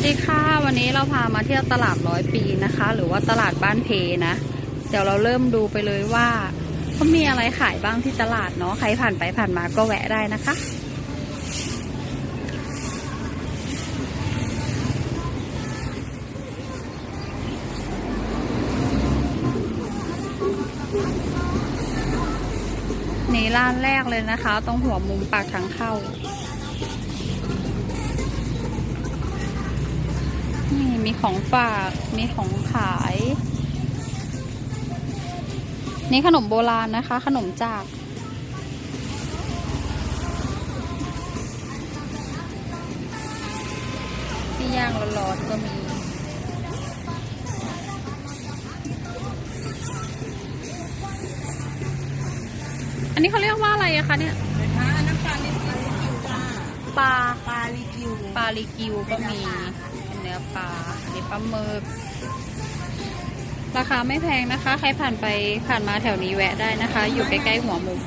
วัสดีค่ะ วันนี้เราพามาเที่ยวตลาดร้อยปีนะคะ หรือว่าตลาดบ้านเพนะ เดี๋ยวเราเริ่มดูไปเลยว่าเขามีอะไรขายบ้างที่ตลาดเนาะใครผ่านไปผ่านมาก็แวะได้นะคะนี่ร้านแรกเลยนะคะ ตรงหัวมุมปากทางเข้า มีของฝากมีของขาย นี่ขนมโบราณนะคะ ขนมจากที่ย่างร้อนๆก็มีอันนี้เขาเรียกว่าอะไรอะคะเนี่ยนะคะน้ำปลาลิกิวจ้าปลาปลาลิกิวปลาลิกิวก็มีเป็ นื้อปลาอันนี้ปลาหมึก ราคาไม่แพงนะคะ ใครผ่านไปผ่านมาแถวนี้แวะได้นะคะ อยู่ใกล้ๆหัวมุม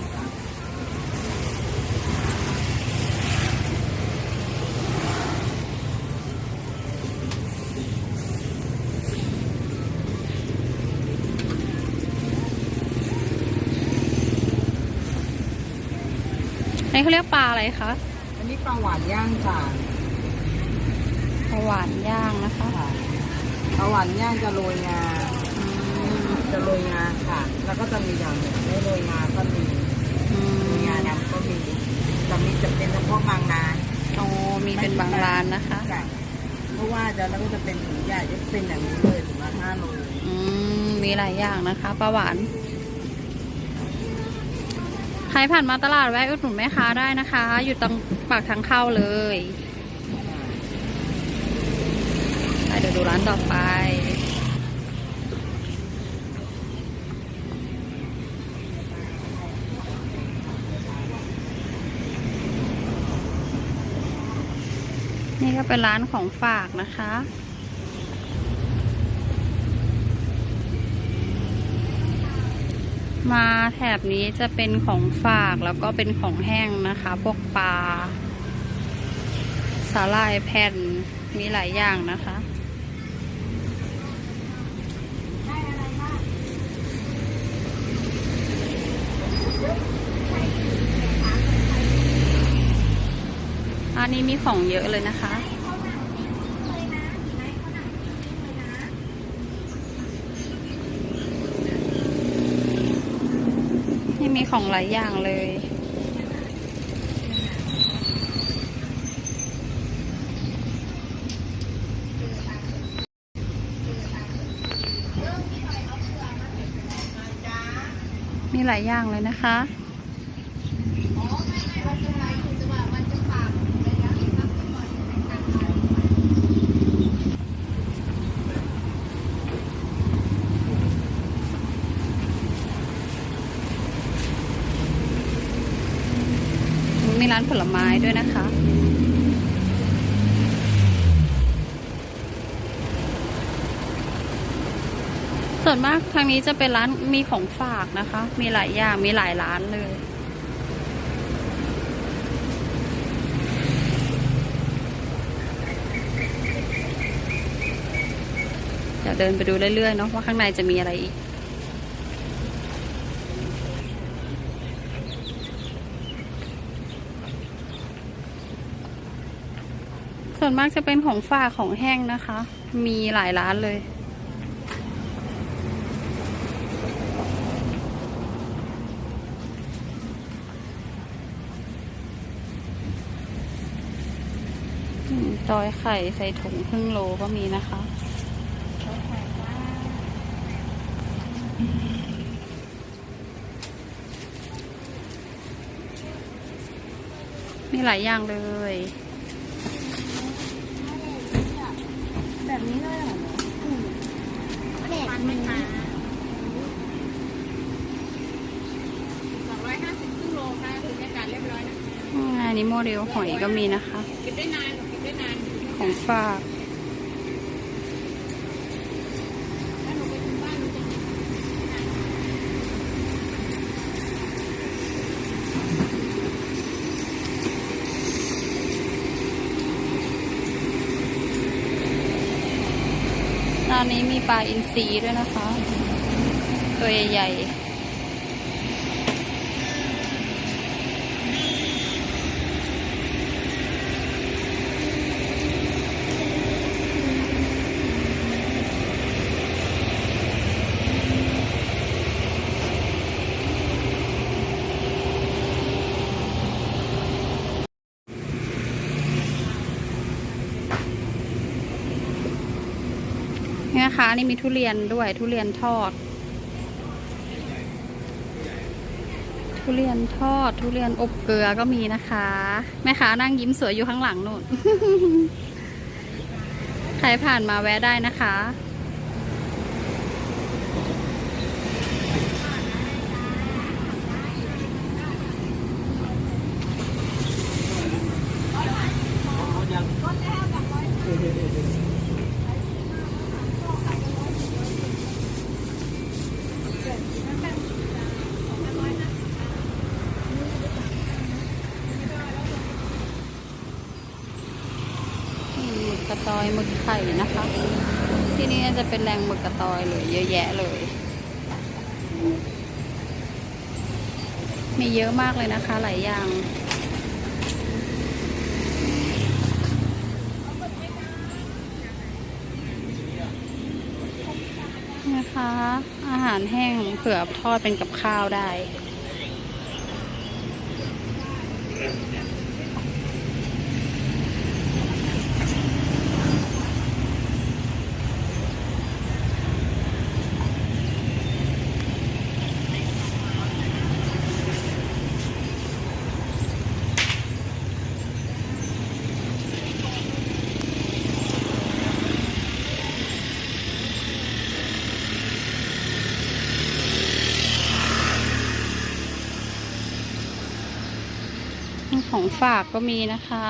นนี้เขาเรียกปลาอะไรคะ อันนี้ปลาหวานย่างจ้า ปลาหวานย่างนะคะค่ะปลาหวานย่างจะโรยงาจะโรยงาค่ะ แล้วก็จะมีอย่างหนึ่งไม่โรยงาก็มีอืมีงาดำก็มีจะมีจะเป็นเฉพาะบางนาโอ้มีเป็นบางร้านนะคะ จ้เพราะว่าจะแล้วก็จะเป็นถุงใหญ่จะเป็นอย่างนี้เลยถุงละห้าโลอืมมีหลายอย่างนะคะปลาหวาน ใครผ่านมาตลาดแวะอุดหนุนแม่ค้าได้นะคะ อยู่ตรงปากทางเข้าเลยไป เดี๋ยวดูร้านต่อไป นี่ก็เป็นร้านของฝากนะคะมาแถบนี้จะเป็นของฝากแล้วก็เป็นของแห้งนะคะ พวกปลาสาลายแผ่นมีหลายอย่างนะคะ อันนี้มีของเยอะเลยนะคะ นี่มีของหลายอย่างเลยมีหลายอย่างเลยนะคะานผลไม้ด้วยนะคะ ส่วนมากทางนี้จะเป็นร้านมีของฝากนะคะ มีหลายอย่างมีหลายร้านเลยเดี๋ยวเดินไปดูเรื่อยๆเนาะว่าข้างในจะมีอะไรอีก ส่วนมากจะเป็นของฝากของแห้งนะคะ มีหลายร้านเลย จอยไข่ใส่ถุงครึ่งโลก็มีนะคะ มีหลายอย่างเลย แบบนี้เลยเหรอเด็กมันมาสองร้อยห้าสิบครึ่งโลค่ะถึงจะจัดเรียบร้อยนะอันนี้โมเดลหอยก็มีนะคะเก็บได้นานเก็บได้นานของฝาก ถ้าหนูไปถึงบ้านหนูจะา นนี้มีปลาอินทรีด้วยนะคะ ตัวใหญ่ คะนี่มีทุเรียนด้วยทุเรียนทอด ทุเรียนทอด ทุเรียนอบเกลือก็มีนะคะ แม่ค้านั่งยิ้มสวยอยู่ข้างหลังนู่น ใครผ่านมาแวะได้นะคะ หมึ กระตอยหมึกไข่นะคะ ที่นี่จะเป็นแรงหมึกกระตอยเลย เยอะแยะเลย มีเยอะมากเลยนะคะ หลายอย่างนะคะอาหารแห้งเผื่อทอดเป็นกับข้าวได้ ของฝากก็มีนะคะ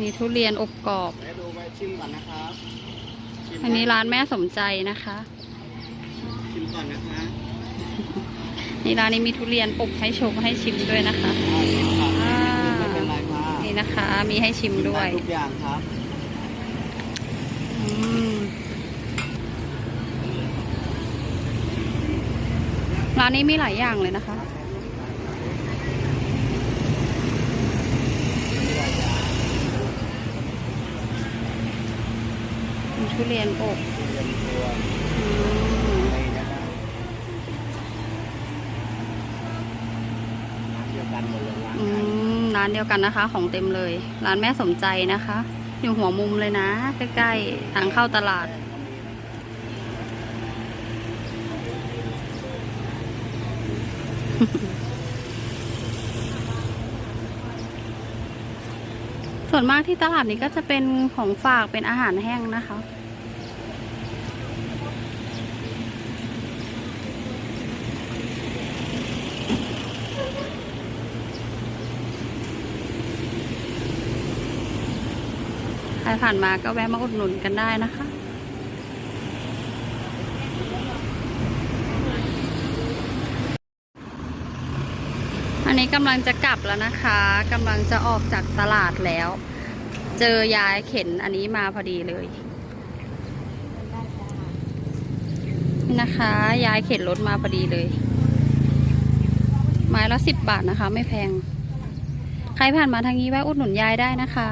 มีทุเรียนอบกรอบแวะดูแวะชิมก่อนนะครับชิมอันนี้ร้านแม่สมใจนะคะชิมก่อนนะคะนี่ร้านนี้มีทุเรียนอบให้ชมให้ชิมด้วยนะคะอ่าชิมก่อนอ่าไม่เป็นไรค่ะนี่นะคะ มีให้ชิมด้วยไทุกอย่างครับ อืม ร้านนี้มีหลายอย่างเลยนะคะมีทุเรียนอบทุเรียนตัวอืมอะไรนะครับร้านเดียวกันหมดเลยร้านอืมร้านเดียวกันนะคะ ของเต็มเลย ร้านแม่สมใจนะคะ อยู่หัวมุมเลยนะ ใกล้ๆ ทางเข้าตลาด ส่วนมากที่ตลาดนี้ก็จะเป็นของฝากเป็นอาหารแห้งนะคะ ใครผ่านมาก็แวะมาอุดหนุนกันได้นะคะ นี้กำลังจะกลับแล้วนะคะกำลังจะออกจากตลาดแล้ว เจอยายเข็นอันนี้มาพอดีเลยนี่นะคะ ยายเข็นรถมาพอดีเลย ไม้ละสิบบาทนะคะ ไม่แพง ใครผ่านมาทางนี้แวะอุดหนุนยายได้นะคะ